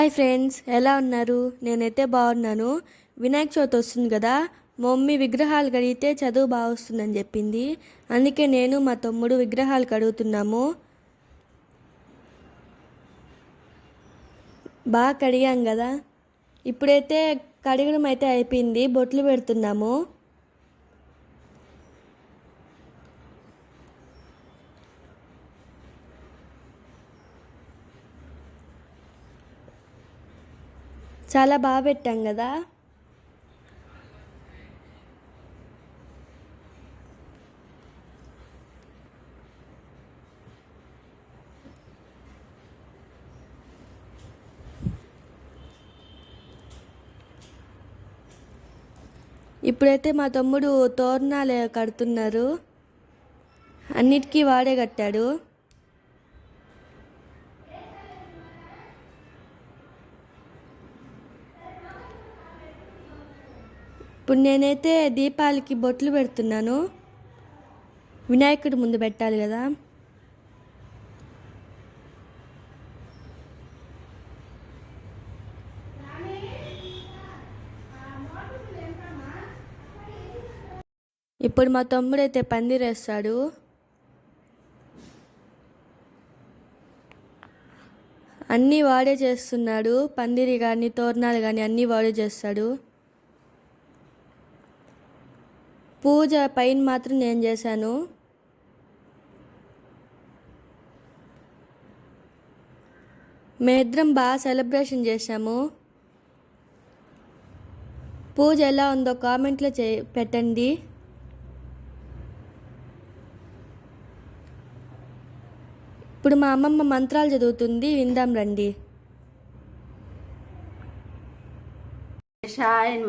Hi friends ఎలా ఉన్నారు? నేనైతే బాగున్నాను. వినాయక చవితి వస్తుంది కదా మమ్మీ విగ్రహాలు కడిగితే చదువు బాగా వస్తుందని చెప్పింది. అందుకే నేను మా తమ్ముడు విగ్రహాలు కడుగుతున్నాము. బాగా కడిగాం కదా. ఇప్పుడైతే కడగడం అయితే అయిపోయింది బొట్లు పెడుతున్నాము. చాలా బాగా పెట్టాం కదా. ఇప్పుడైతే మా తమ్ముడు తోరణాలు కడుతున్నారు. అన్నిటికీ వాడే కట్టాడు. ఇప్పుడు నేనైతే దీపాలకి బొట్లు పెడుతున్నాను. వినాయకుడి ముందు పెట్టాలి కదా. ఇప్పుడు మా తమ్ముడైతే పందిరేస్తాడు అన్నీ వాడే చేస్తున్నాడు. పందిరి కానీ తోరణాలు కానీ అన్నీ వాడే చేస్తాడు. పూజ పైన మాత్రం నేను చేశాను. మేమిద్దరం బాగా సెలబ్రేషన్ చేశాము. పూజ ఎలా ఉందో కామెంట్లో చే పెట్టండి. ఇప్పుడు మా అమ్మమ్మ మంత్రాలు చదువుతుంది విందాం రండి.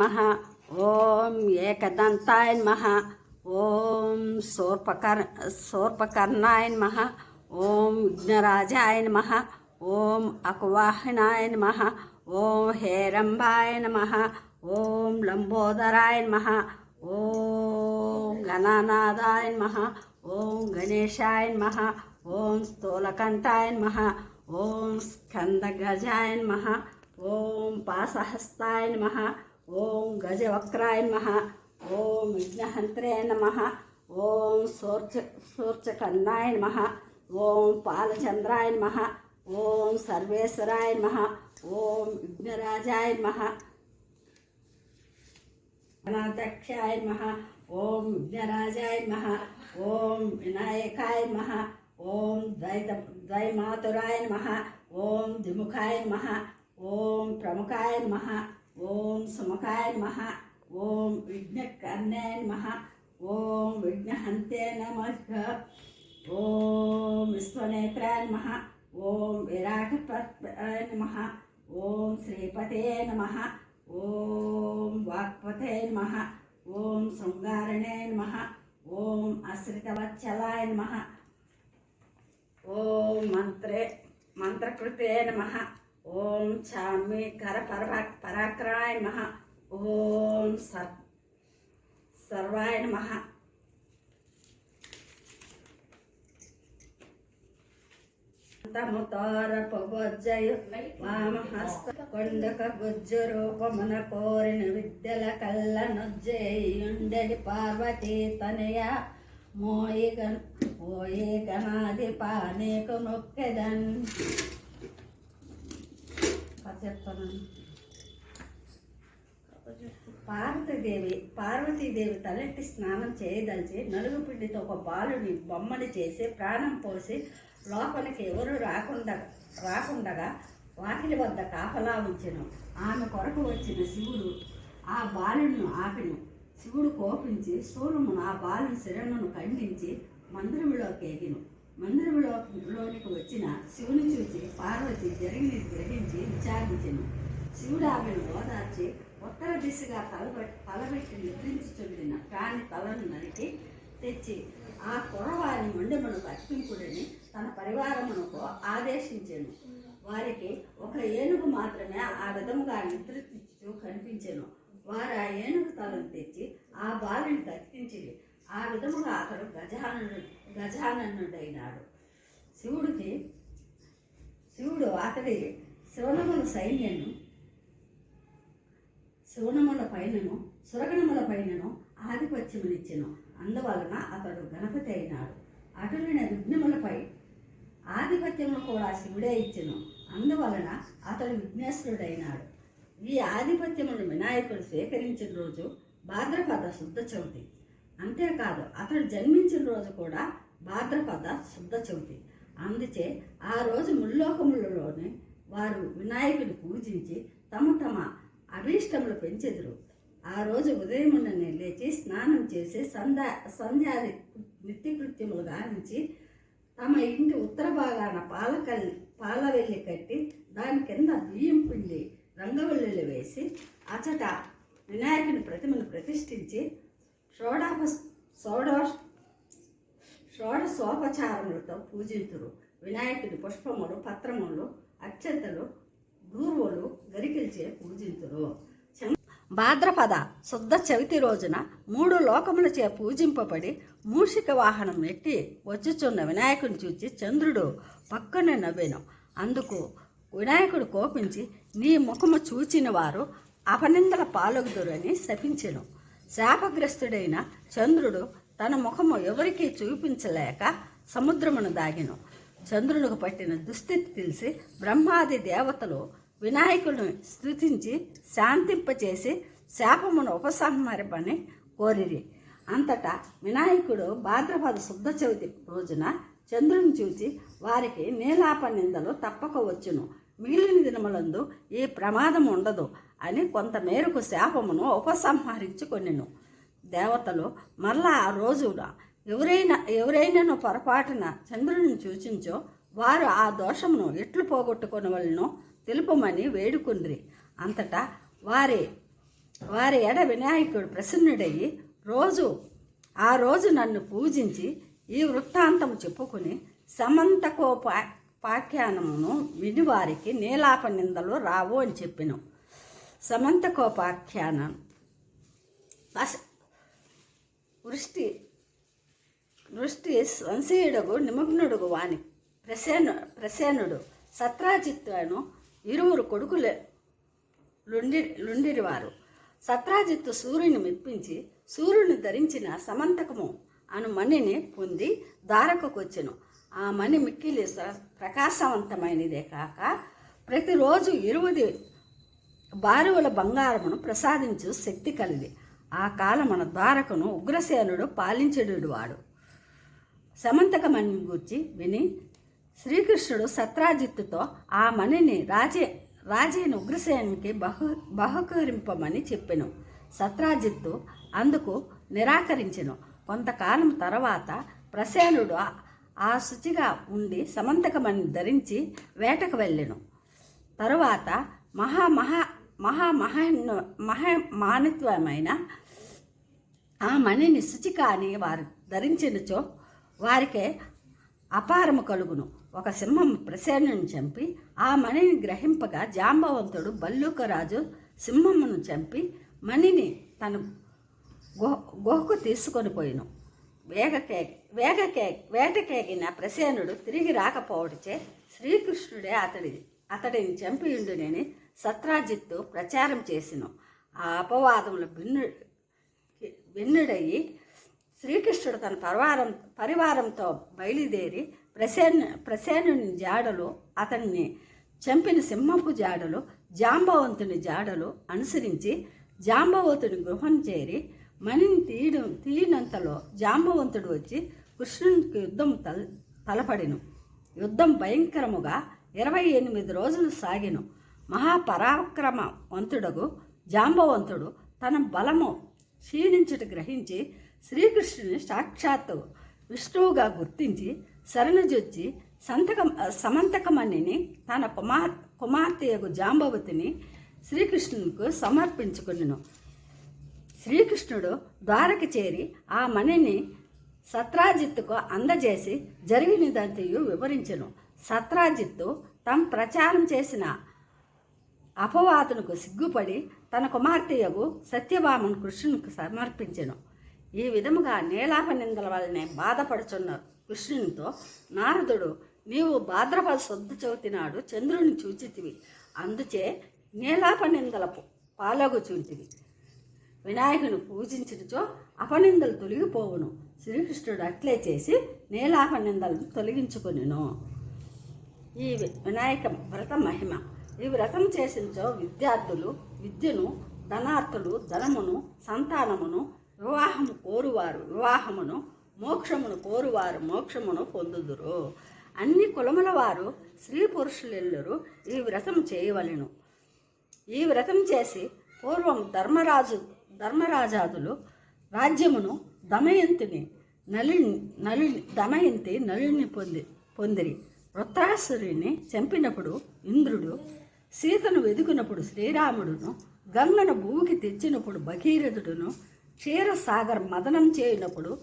మహా నమః ఓం ఏకదంతాయ నమః ఓం శూర్పకర్ శూర్పకర్ణాయ నమః ఓం విఘ్నరాజాయ నమః ఓం అకువాహనాయ నమః ఓం హేరంబాయ నమః ఓం లంబోదరాయ నమః ఓం గణనాదాయ నమః ఓం గణేశాయ నమః ఓం స్థూలకంఠాయ నమః ఓం స్కందగజాయ నమః ఓం పాసహస్తాయ నమ ఓం గజవక్రాయ నమ ఓం విఘ్నహంత్రే నమ ఓం సూర్చ సూర్చకన్నాయ నమ ఓం పాలచంద్రాయ నమ ఓం సర్వేశ్వరాయ నమ ఓం విఘ్నరాజాయ నమ గణాధ్యక్షాయ నమ ఓం విఘ్నరాజాయ నమ ఓం వినాయకాయ నమ ఓం ద్వైత ద్వైమాతురాయ నమ ఓం ద్విముఖాయ నమ ఓం ప్రముఖాయ నమ ఓం సుమకాయ నమ. ఓం విఘ్నకర్ణాయ నమ. ఓం విఘ్నహంతే నమ. ఓం విశ్వనేత్రాయ నమ. ఓం విరాటపత్రాయ నమ. ఓం శ్రీపతే నమ. ఓం వాక్పతే నమ. ఓం శృంగారణే నమ. ఓం అశ్రితవత్సలాయ నమ. ఓం మంత్రే మంత్రకృతే నమ. ఓం చామి కర పర పరాక్రాయ మహ. ఓం సర్ సర్వాయ నమ. తముతారపు బొజ్జయు కొండక బుజ్జు రూపమున కోరిన విద్యల కళ్ళ నొజ్జేయుండెడి పార్వతీ తనయ మోయి గణ మోయి గణాధిప నీకు నొక్కెదన్. చెప్తున్నాను. పార్వతీదేవి పార్వతీదేవి తలెట్టి స్నానం చేయదలిచి నలుగు పిండితో ఒక బాలుని బొమ్మని చేసి ప్రాణం పోసి లోపలికి ఎవరు రాకుండా రాకుండగా వాకిలి వద్ద కాపలా ఉంచెను. ఆమె కొరకు వచ్చిన శివుడు ఆ బాలును ఆపిను. శివుడు కోపించి సూర్యమును ఆ బాలుని శిరణను ఖండించి మందిరంలోకి ఎగిను. మందిరంలోనికి వచ్చిన శివుని చూసి పార్వతి జరిగినది గ్రహించి విచారించింది శివుడు ఆమెను ఓదార్చి ఉత్తర దిశగా తలబెట్టి తలబెట్టి నిద్రించుచుండిన. కాని తలను నరికి తెచ్చి ఆ కురవారి మొండెమునకు అర్పింపుడని తన పరివారమునకు ఆదేశించాను. వారికి ఒక ఏనుగు మాత్రమే ఆ విధముగా నిద్రించు కనిపించాను. వారు ఆ ఏనుగు తలను తెచ్చి ఆ బాలుని బతికించింది ఆ విధముగా అతడు గజానను గజాననుడైనాడు. శివుడికి శివుడు అతడి శివనముల సైన్యను శివనముల పైనను సురగణముల పైనను ఆధిపత్యమునిచ్చెను. అందువలన అతడు గణపతి అయినాడు. అటులైన విఘ్నములపై ఆధిపత్యము కూడా శివుడే ఇచ్చెను. అందువలన అతడు విఘ్నేశ్వరుడైనాడు. ఈ ఆధిపత్యమును వినాయకుడు స్వీకరించిన రోజు భాద్రపద శుద్ధ చవితి. అంతేకాదు అతడు జన్మించిన రోజు కూడా భాద్రపద శుద్ధ చవితి. అందుచే ఆ రోజు ముల్లోకములలోనే వారు వినాయకుని పూజించి తమ తమ అభీష్టములు పెంచెదురు. ఆ రోజు ఉదయముననే లేచి స్నానం చేసి సంధ్యా సంధ్యాది నిత్యకృత్యములు గావించి తమ ఇంటి ఉత్తర భాగాన పాలకల్లి పాలవెల్లి కట్టి దాని కింద బియ్యం పిండి రంగవల్లులు వేసి అచట వినాయకుని ప్రతిమను ప్రతిష్ఠించి షోడాప షోడో షోడశోపచారములతో పూజింతురు. వినాయకుడి పుష్పములు పత్రములు అక్షతలు దూర్వలు గరికిల్చే పూజింతురు. భాద్రపద శుద్ధ చవితి రోజున మూడు లోకములచే పూజింపబడి మూషిక వాహనం ఎట్టి వచ్చుచున్న వినాయకుని చూచి చంద్రుడు పక్కనే నవ్వెను. అందుకు వినాయకుడు కోపించి నీ ముఖము చూచిన వారు అపనిందల పాలొగుదురని శపించెను. శాపగ్రస్తుడైన చంద్రుడు తన ముఖము ఎవరికీ చూపించలేక సముద్రమును దాగిను. చంద్రునికి పట్టిన దుస్థితి తెలిసి బ్రహ్మాది దేవతలు వినాయకుడిని స్థుతించి శాంతింపచేసి శాపమును ఉపసంహరింపని కోరిరి. అంతటా వినాయకుడు భాద్రపద శుద్ధ చవితి రోజున చంద్రుని చూచి వారికి నీలాప నిందలు తప్పక వచ్చును. మిగిలిన దినములందు ఈ ప్రమాదం ఉండదు. అని కొంతమేరకు శాపమును ఉపసంహరించుకొనెను దేవతలు మరలా ఆ రోజున ఎవరైనా ఎవరైనాను పొరపాటున చంద్రుని సూచించో వారు ఆ దోషమును ఎట్లు పోగొట్టుకొనవలనో తెలుపమని వేడుకుండ్రి. అంతటా వారి వారి ఎడ వినాయకుడు ప్రసన్నుడయ్యి రోజు ఆ రోజు నన్ను పూజించి ఈ వృత్తాంతము చెప్పుకుని సమంతకోపా పాఖ్యానమును విని వారికి నీలాప నిందలు రావు అని చెప్పిన. సమంతకోపాఖ్యానం. అస- వృష్టి వృష్టి వంశీయుడుగు నిమగ్నుడుగు వాణి ప్రసేను ప్రసేనుడు సత్రాజిత్తును ఇరువురు కొడుకులే లుండి లుండిరివారు. సత్రాజిత్తు సూర్యుని మెప్పించి సూర్యుని ధరించిన సమంతకము అను మణిని పొంది ద్వారకకొచ్చెను. ఆ మణి మిక్కిలి ప్రకాశవంతమైనదే కాక ప్రతిరోజు ఇరువుది బారువుల బంగారమును ప్రసాదించు శక్తి కలిగి. ఆ కాలమున ద్వారకను ఉగ్రసేనుడు పాలించడు వాడు సమంతకమణి గూర్చి విని శ్రీకృష్ణుడు సత్రాజిత్తుతో ఆ మణిని రాజే రాజీని ఉగ్రసేనునికి బహు బహుకరింపమని చెప్పెను. సత్రాజిత్తు అందుకు నిరాకరించెను. కొంతకాలం తర్వాత ప్రసేనుడు ఆ- శుచిగా ఉండి సమంతకమణిని ధరించి వేటకు వెళ్ళెను. తరువాత మహా మహా మహా మహా మహా మానత్వమైన ఆ మణిని శుచి కాని వారు ధరించినచో వారికే అపారము కలుగును. ఒక సింహం ప్రసేనుని చంపి ఆ మణిని గ్రహింపగా జాంబవంతుడు బల్లూకరాజు సింహమును చంపి మణిని తన గుహ గుహకు తీసుకొని పోయిను. వేగకే వేగకే వేటకేగిన ప్రసేనుడు తిరిగి రాకపోవటచే శ్రీకృష్ణుడే అతడి అతడిని చంపియుండునని సత్రాజిత్తు ప్రచారం చేసిన ఆ అపవాదములు భిన్ను భిన్నుడయ్యి శ్రీకృష్ణుడు తన పరివారం పరివారంతో బయలుదేరి ప్రసేను ప్రసేనుని జాడలు అతన్ని చంపిన సింహపు జాడలు జాంబవంతుని జాడలు అనుసరించి జాంబవంతుని గృహం చేరి మణిని తీయడం తీయనంతలో జాంబవంతుడు వచ్చి కృష్ణునికి యుద్ధం తల తలపడిను. యుద్ధం భయంకరముగా ఇరవై ఎనిమిది రోజులు సాగిను. మహాపరాక్రమవంతుడగు జాంబవంతుడు తన బలము క్షీణించుట గ్రహించి శ్రీకృష్ణుని సాక్షాత్తు విష్ణువుగా గుర్తించి శరణుజొచ్చి సంతకం సమంతకమణిని తన కుమార్ కుమార్తెయగు జాంబవతిని శ్రీకృష్ణునికి సమర్పించుకును శ్రీకృష్ణుడు ద్వారక చేరి ఆ మణిని సత్రాజిత్తుకు అందజేసి జరిగినదంతయు వివరించెను. సత్రాజిత్తు తాము ప్రచారం చేసిన అపవాతునకు సిగ్గుపడి తన కుమార్తెయగు సత్యభామను కృష్ణునికి సమర్పించెను. ఈ విధముగా నీలాప నిందల వలనే బాధపడుచున్న కృష్ణునితో నారదుడు నీవు భాద్రపద శుద్ధ చవితి నాడు చంద్రుని చూచితివి. అందుచే నీలాపనిందలపు పాలగుచుంటివి వినాయకుని పూజించినచో అపనిందలు తొలగిపోవును. శ్రీకృష్ణుడు అట్లే చేసి నీలాపనిందలను తొలగించుకొనిను. ఈ వినాయక వ్రత మహిమ. ఈ వ్రతం చేసించో విద్యార్థులు విద్యను ధనార్థులు ధనమును సంతానమును వివాహము కోరువారు వివాహమును మోక్షమును కోరువారు మోక్షమును పొందుదురు. అన్ని కులముల వారు స్త్రీ పురుషులెల్లరూ ఈ వ్రతం చేయవలెను. ఈ వ్రతం చేసి పూర్వం ధర్మరాజు ధర్మరాజాదులు రాజ్యమును దమయంతిని నలిని నలిని దమయంతి నలుని పొంది పొందిరి. వృత్రాసురుని చంపినప్పుడు ఇంద్రుడు సీతను వెదుకున్నప్పుడు శ్రీరాముడును గంగను భూమికి తెచ్చినప్పుడు భగీరథుడును క్షీరసాగర్ మదనం చేయనప్పుడు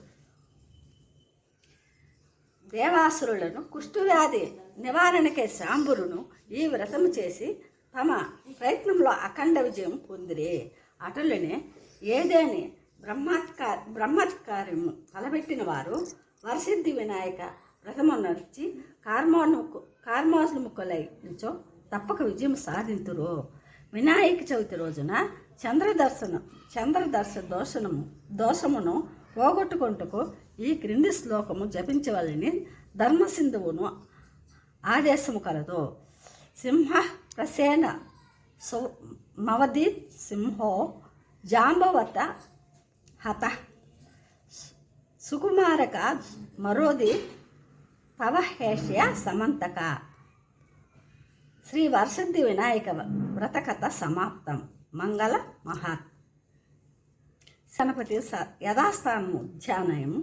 దేవాసురులను కుష్ఠవ్యాధి నివారణకే శాంబురును ఈ వ్రతము చేసి తమ ప్రయత్నంలో అఖండ విజయం పొందిరి. అటులనే ఏదేని బ్రహ్మత్కా బ్రహ్మత్కార్యము తలబెట్టిన వారు వరసిద్ధి వినాయక వ్రతము నడిచి కార్మోను కార్మోన్ముఖులై నుంచో తప్పక విజయం సాధింతురు. వినాయక చవితి రోజున చంద్రదర్శనం చంద్రదర్శ దోషణము దోషమును పోగొట్టుకుంటకు ఈ క్రింది శ్లోకము జపించవలని ధర్మసింధువును ఆదేశము కలదు. సింహ ప్రసేన సు మవది సింహో జాంబవత హత. సుకుమారక మరోది పవహేష్య సమంతక. శ్రీ వర్షంతి వినాయక వ్రతకథ సమాప్తం. మంగళ మహాత్ గణపతి స యథాస్థానము ఉద్యానయం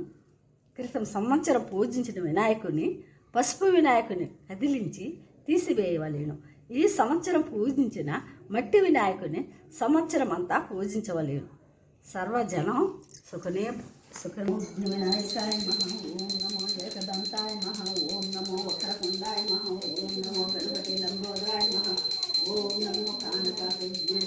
క్రితం సంవత్సరం పూజించిన వినాయకుని పసుపు వినాయకుని కదిలించి తీసివేయవలేను. ఈ సంవత్సరం పూజించిన మట్టి వినాయకుని సంవత్సరం అంతా పూజించవలేను. సర్వజనం సుఖనే సుఖనే వినాయకాయ మహా ఓం నమో ఏకదంతాయ మహా Thank you.